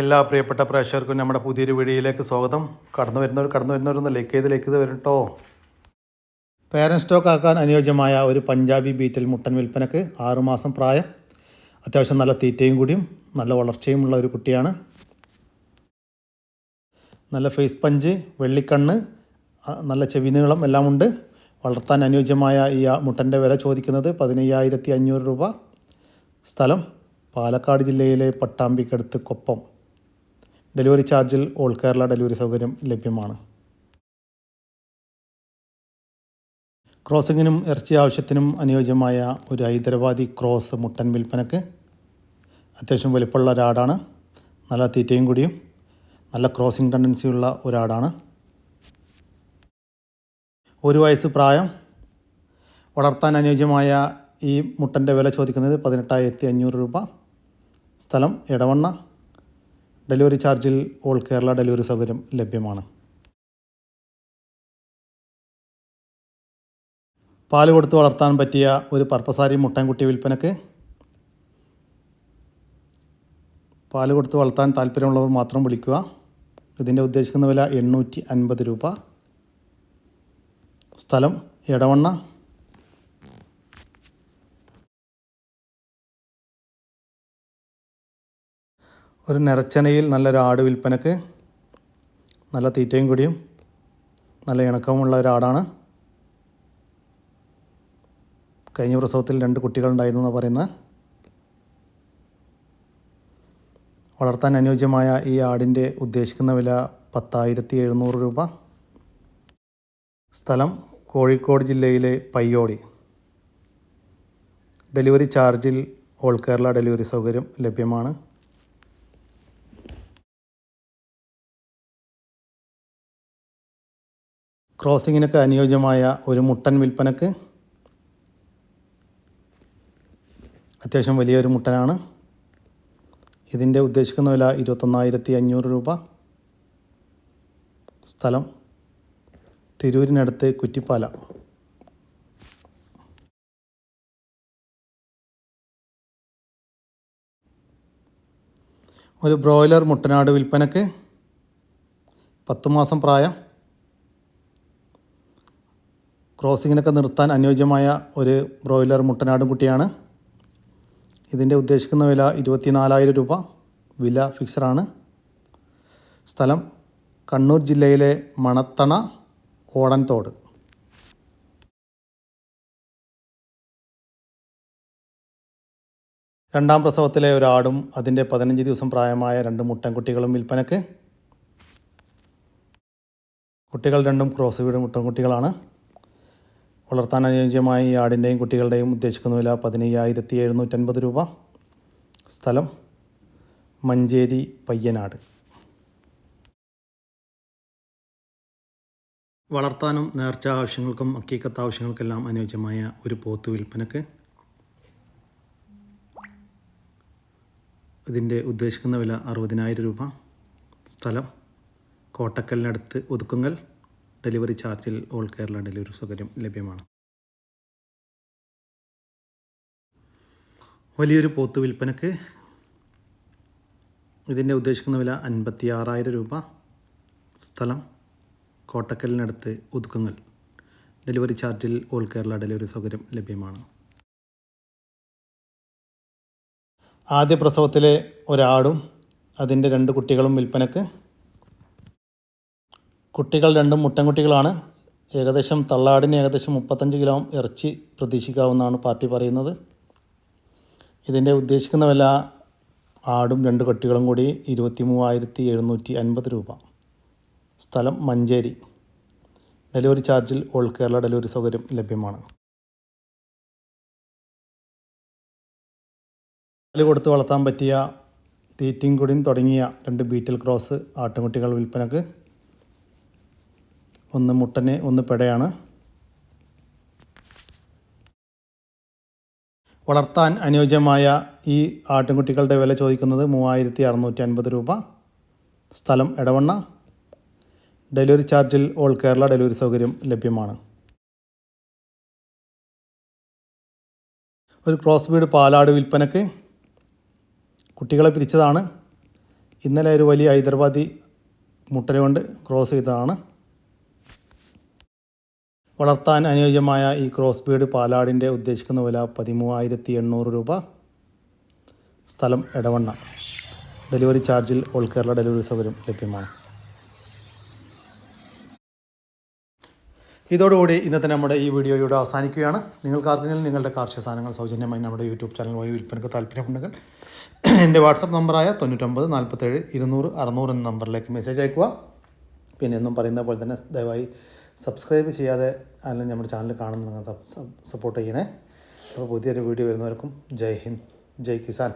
എല്ലാ പ്രിയപ്പെട്ട പ്രേക്ഷകർക്കും നമ്മുടെ പുതിയൊരു വീഡിയോയിലേക്ക് സ്വാഗതം. കടന്നു വരുന്നവർ കടന്നു വരുന്നവരൊന്ന് ലൈക്ക് ചെയ്ത് ലൈക്ക് ചെയ്ത് വരട്ടോ പേരൻസ് സ്റ്റോക്ക് ആക്കാൻ അനുയോജ്യമായ ഒരു പഞ്ചാബി ബീറ്റൽ മുട്ടൻ വിൽപ്പനക്ക് ആറുമാസം പ്രായം. അത്യാവശ്യം നല്ല തീറ്റയും കൂടിയും നല്ല വളർച്ചയുമുള്ള ഒരു കുട്ടിയാണ്. നല്ല ഫേസ് പഞ്ച് വെള്ളിക്കണ്ണ് നല്ല ചെവി നീളം എല്ലാം ഉണ്ട്. വളർത്താൻ അനുയോജ്യമായ ഈ മുട്ടന്റെ വില ചോദിക്കുന്നത് പതിനയ്യായിരത്തി അഞ്ഞൂറ് രൂപ. സ്ഥലം പാലക്കാട് ജില്ലയിലെ പട്ടാമ്പിക്കടുത്ത് കൊപ്പം. ഡെലിവറി ചാർജിൽ ഓൾ കേരള ഡെലിവറി സൗകര്യം ലഭ്യമാണ്. ക്രോസിങ്ങിനും ഇറച്ചി ആവശ്യത്തിനും അനുയോജ്യമായ ഒരു ഹൈദരാബാദി ക്രോസ് മുട്ടൻ വിൽപ്പനക്ക് അത്യാവശ്യം വലിപ്പമുള്ള ഒരാടാണ്. നല്ല തീറ്റയും കൂടിയും നല്ല ക്രോസിംഗ് ടെൻഡൻസിയുള്ള ഒരാടാണ്. ഒരു വയസ്സ് പ്രായം. വളർത്താൻ അനുയോജ്യമായ ഈ മുട്ടന്റെ വില ചോദിക്കുന്നത് പതിനെട്ടായിരത്തി അഞ്ഞൂറ് രൂപ. സ്ഥലം ഇടവണ്ണ ഡെലിവറി ചാർജിൽ ഓൾ കേരള ഡെലിവറി സൗകര്യം ലഭ്യമാണ്. പാൽ കൊടുത്ത് വളർത്താൻ പറ്റിയ ഒരു പർപ്പസാരി മുട്ടൻകുട്ടി വിൽപ്പനക്ക് പാൽ കൊടുത്ത് വളർത്താൻ താല്പര്യമുള്ളവർ മാത്രം വിളിക്കുക. ഇതിന്റെ ഉദ്ദേശിക്കുന്ന വില എണ്ണൂറ്റി അൻപത് രൂപ. സ്ഥലം ഇടവണ്ണ ഒരു നിറച്ചനയിൽ നല്ലൊരു ആട് വിൽപ്പനക്ക് നല്ല തീറ്റയും കൂടിയും നല്ല ഇണക്കമുള്ള ഒരാടാണ് കഴിഞ്ഞ പ്രസവത്തിൽ രണ്ട് കുട്ടികളുണ്ടായിരുന്നു എന്ന് പറയുന്ന വളർത്താൻ അനുയോജ്യമായ ഈ ആടിന്റെ ഉദ്ദേശിക്കുന്ന വില പത്തായിരത്തി എഴുന്നൂറ് രൂപ. സ്ഥലം കോഴിക്കോട് ജില്ലയിലെ പയ്യോടി. ഡെലിവറി ചാർജിൽ ഓൾ കേരള ഡെലിവറി സൗകര്യം ലഭ്യമാണ്. ക്രോസിങ്ങിനൊക്കെ അനുയോജ്യമായ ഒരു മുട്ടൻ വിൽപ്പനക്ക് അത്യാവശ്യം വലിയൊരു മുട്ടനാണ്. ഇതിന്റെ ഉദ്ദേശിക്കുന്ന വില ഇരുപത്തൊന്നായിരത്തി അഞ്ഞൂറ് രൂപ. സ്ഥലം തിരൂരിനടുത്ത് കുറ്റിപ്പാല. ഒരു ബ്രോയിലർ മുട്ടനാട് വിൽപ്പനക്ക് പത്ത് മാസം പ്രായം. ക്രോസിങ്ങിനൊക്കെ നിർത്താൻ അനുയോജ്യമായ ഒരു ബ്രോയിലർ മുട്ടനാടും കുട്ടിയാണ്. ഇതിന്റെ ഉദ്ദേശിക്കുന്ന വില ഇരുപത്തിനാലായിരം രൂപ. വില ഫിക്സറാണ് സ്ഥലം കണ്ണൂർ ജില്ലയിലെ മണത്തണ ഓടൻതോട്. രണ്ടാം പ്രസവത്തിലെ ഒരാടും അതിന്റെ പതിനഞ്ച് ദിവസം പ്രായമായ രണ്ട് മുട്ടൻകുട്ടികളും വിൽപ്പനക്ക് കുട്ടികൾ രണ്ടും ക്രോസ് വീട് മുട്ടൻകുട്ടികളാണ്. വളർത്താൻ അനുയോജ്യമായ ഈ ആടിന്റെയും കുട്ടികളുടെയും ഉദ്ദേശിക്കുന്ന വില പതിനയ്യായിരത്തി എഴുന്നൂറ്റൻപത് രൂപ. സ്ഥലം മഞ്ചേരി പയ്യനാട്. വളർത്താനും നേർച്ച ആവശ്യങ്ങൾക്കും അക്കീക്കത്ത് ആവശ്യങ്ങൾക്കെല്ലാം അനുയോജ്യമായ ഒരു പോത്ത് വിൽപ്പനക്ക് ഇതിന്റെ ഉദ്ദേശിക്കുന്ന വില അറുപതിനായിരം രൂപ. സ്ഥലം കോട്ടക്കലിനടുത്ത് ഒതുക്കുങ്ങൽ. ഡെലിവറി ചാർജിൽ ഓൾ കേരള ഡെലിവറി സൗകര്യം ലഭ്യമാണ്. വലിയൊരു പോത്ത് വിൽപ്പനക്ക് ഇതിന്റെ ഉദ്ദേശിക്കുന്ന വില അൻപത്തി ആറായിരം രൂപ. സ്ഥലം കോട്ടക്കലിനടുത്ത് ഒതുക്കുങ്ങൽ ഡെലിവറി ചാർജിൽ ഓൾ കേരള ഡെലിവറി സൗകര്യം ലഭ്യമാണ്. ആദ്യ പ്രസവത്തിലെ ഒരാടും അതിന്റെ രണ്ട് കുട്ടികളും വിൽപ്പനക്ക് കുട്ടികൾ രണ്ടും മുട്ടൻകുട്ടികളാണ്. ഏകദേശം തള്ളാടിന് ഏകദേശം മുപ്പത്തഞ്ച് കിലോ ഇറച്ചി പ്രതീക്ഷിക്കാവുന്നതാണ് പാർട്ടി പറയുന്നത്. ഇതിന്റെ ഉദ്ദേശിക്കുന്ന വില ആടും രണ്ട് കുട്ടികളും കൂടി ഇരുപത്തി മൂവായിരത്തി എഴുന്നൂറ്റി അൻപത് രൂപ. സ്ഥലം മഞ്ചേരി. ഡെലിവറി ചാർജിൽ ഓൾ കേരള ഡെലിവറി സൗകര്യം ലഭ്യമാണ്. പാൽ കൊടുത്ത് വളർത്താൻ പറ്റിയ തീറ്റയും കൂടിയും തുടങ്ങിയ രണ്ട് ബീറ്റൽ ക്രോസ് ആട്ടുംകുട്ടികൾ വിൽപ്പനക്ക് ഒന്ന് മുട്ടന് ഒന്ന് പെടയാണ്. വളർത്താൻ അനുയോജ്യമായ ഈ ആട്ടിൻകുട്ടികളുടെ വില ചോദിക്കുന്നത് മൂവായിരത്തി അറുന്നൂറ്റി അൻപത് രൂപ. സ്ഥലം ഇടവണ്ണ ഡെലിവറി ചാർജിൽ ഓൾ കേരള ഡെലിവറി സൗകര്യം ലഭ്യമാണ്. ഒരു ക്രോസ് ബീഡ് പാലാട് വിൽപ്പനക്ക് കുട്ടികളെ പിരിച്ചതാണ്. ഇന്നലെ ഒരു വലിയ ഹൈദരാബാദി മുട്ടലുകൊണ്ട് ക്രോസ് ചെയ്തതാണ്. വളർത്താൻ അനുയോജ്യമായ ഈ ക്രോസ് ബീഡ് പാലാടിന്റെ ഉദ്ദേശിക്കുന്ന വില പതിമൂവായിരത്തി എണ്ണൂറ് രൂപ. സ്ഥലം എടവണ്ണ. ഡെലിവറി ചാർജിൽ ഓൾ കേരള ഡെലിവറി സൗകര്യം ലഭ്യമാണ്. ഇതോടുകൂടി ഇന്നത്തെ നമ്മുടെ ഈ വീഡിയോ ഇവിടെ അവസാനിക്കുകയാണ്. നിങ്ങൾക്ക് ആർക്കെങ്കിലും നിങ്ങളുടെ കാർഷിക സാധനങ്ങൾ സൗജന്യമായി നമ്മുടെ യൂട്യൂബ് ചാനൽ വഴി വിൽപ്പനക്ക് താല്പര്യമുണ്ടെങ്കിൽ എന്റെ വാട്സപ്പ് നമ്പറായ തൊണ്ണൂറ്റൊമ്പത് നാൽപ്പത്തേഴ് ഇരുന്നൂറ് അറുന്നൂറ് എന്ന നമ്പറിലേക്ക് മെസ്സേജ് അയക്കുക പിന്നെ എന്നും പറയുന്ന പോലെ തന്നെ ദയവായി സബ്സ്ക്രൈബ് ചെയ്യാതെ അല്ലെങ്കിൽ നമ്മുടെ ചാനൽ കാണുന്ന സപ്പോർട്ട് ചെയ്യണേ. അപ്പോൾ പുതിയൊരു വീഡിയോ വരുന്നവർക്കും ജയ് ഹിന്ദ് ജയ് കിസാൻ.